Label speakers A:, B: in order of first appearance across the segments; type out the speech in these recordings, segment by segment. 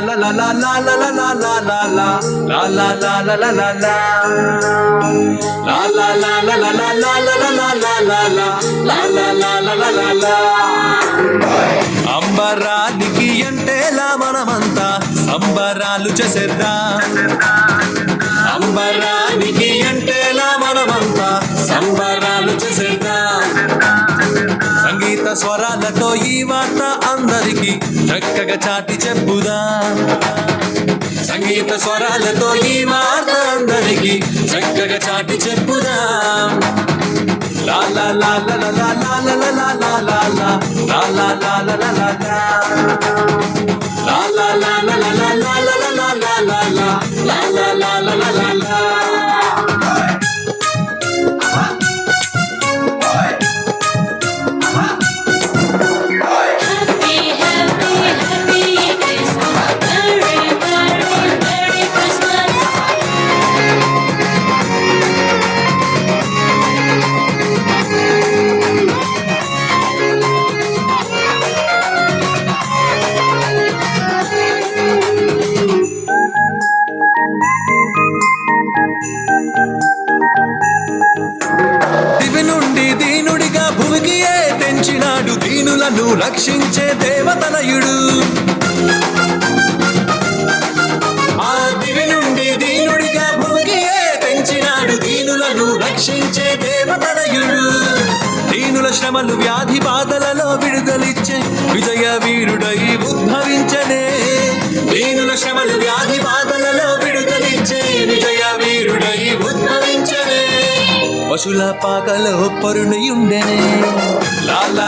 A: la la la la la la la la la la la la la la la La la la la la la la la la la la la la La la la la la la la అంబరానికి ఎంటేలా మనమంతా సంబరాలు చేసేద్దాం అంబరానికి ఎంటేలా మనమంతా సంబర స్వరాలతో ఈ వార్త అందరికి చక్కగా చాటి చెప్పుదా సంగీత స్వరాలతో ఈ వార్త అందరికి చక్కగా చాటి చెప్పుదా లా లా లా లా లా లా లా లా లా లా ఏ దీనులను రక్షించే దేవతనయుడు ఆ దివి నుండి దీనుడిగా భూమికి ఏ తెంచినాడు దీనులను రక్షించే దేవతనయుడు దీనుల శ్రమలు వ్యాధి బాధలలో విడుదలిచ్చే విజయ వీరుడై ఉద్భవించనే. దీనుల శ్రమలు వ్యాధి బాధలలో విడుదలిచ్చే విజయ వీరుడై ఉద్భవించనే. పశుల పాకలో పరుణయుండెనే.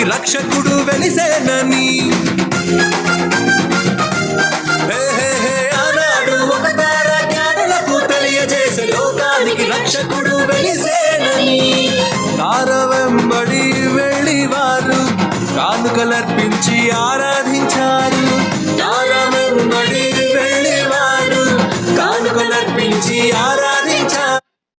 A: లోకానికి రక్షకుడు వెలిసేనని హే, హే, హే, ఆనాడు ఒక తార జ్ఞానులకు తెలియజేసే లోకానికి రక్షకుడు వెలిసేనని తార వెంబడి వెళ్ళి వారు కానుకలర్పించి ఆరాధించారు. తార వెంబడి వెళ్ళి వారు కానుకలర్పించి ఆరాధించారు